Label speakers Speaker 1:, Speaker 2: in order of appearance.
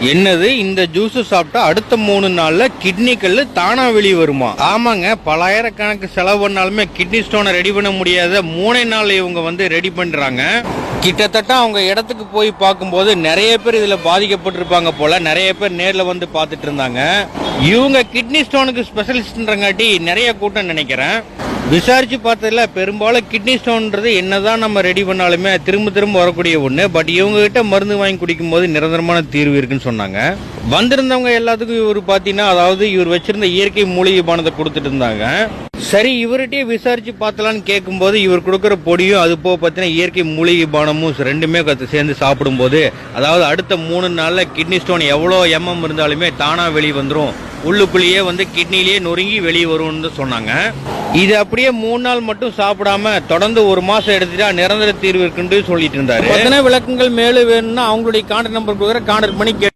Speaker 1: என்னது? இந்த ஜூஸ் சாப்பிட்டா அடுத்த மூணு நாள்ல கிட்னி கல்லு தானா வெளியே வருமா? ஆமாங்க பலாயிரக்கணக்கு செலவு பண்ணாலுமே கிட்னி ஸ்டோனை ரெடி பண்ண முடியாத மூணே நாள் இவங்க வந்து ரெடி பண்றாங்க. கிட்டத்தட்ட அவங்க இடத்துக்கு போய் பார்க்கும்போது நிறைய பேர் இதுல பாதிக்கப்பட்டிருப்பாங்க போல. நிறைய பேர் நேர்ல வந்து பார்த்துட்டு இருந்தாங்க. இவங்க கிட்னி ஸ்டோனுக்கு ஸ்பெஷலிஸ்ட்ன்றங்காட்டி நிறைய கூட்டம் நினைக்கிறேன். விசாரிச்சு பார்த்ததுல பெரும்பாலும் கிட்னி ஸ்டோன்ன்றது என்னதான் நம்ம ரெடி பண்ணாலுமே திரும்ப திரும்ப வரக்கூடிய ஒண்ணு. பட் இவங்க கிட்ட மருந்து வாங்கி குடிக்கும் போது நிரந்தரமான தீர்வு இருக்குன்னு சொன்னாங்க. வந்திருந்தவங்க எல்லாத்துக்கும் இவர் பாத்தீங்கன்னா அதாவது இவர் வச்சிருந்த இயற்கை மூலிகை பானத்தை கொடுத்துட்டு இருந்தாங்க. சரி இவர்கிட்டயே விசாரிச்சு பார்த்தலான்னு கேட்கும்போது இவர் கொடுக்குற பொடியும் அது போக பார்த்தீங்கன்னா இயற்கை மூலிகை பானமும் ரெண்டுமே சேர்ந்து சாப்பிடும்போது அதாவது அடுத்த மூணு நாளில் கிட்னி ஸ்டோன் எவ்வளோ எம்எம் இருந்தாலுமே தானாக வெளியே வந்துடும் உள்ளுக்குள்ளேயே வந்து கிட்னிலேயே நொறுங்கி வெளியே வரும்னு சொன்னாங்க. இது அப்படியே மூணு நாள் மட்டும் சாப்பிடாம தொடர்ந்து ஒரு மாசம் எடுத்துட்டா நிரந்தர தீர்வு இருக்குன்னு சொல்லிட்டு இருந்தாரு. விளக்கங்கள் மேலும் வேணும்னா அவங்களுடைய கான்டாக்ட் நம்பர் கொடுக்குற கான்டாக்ட் பண்ணி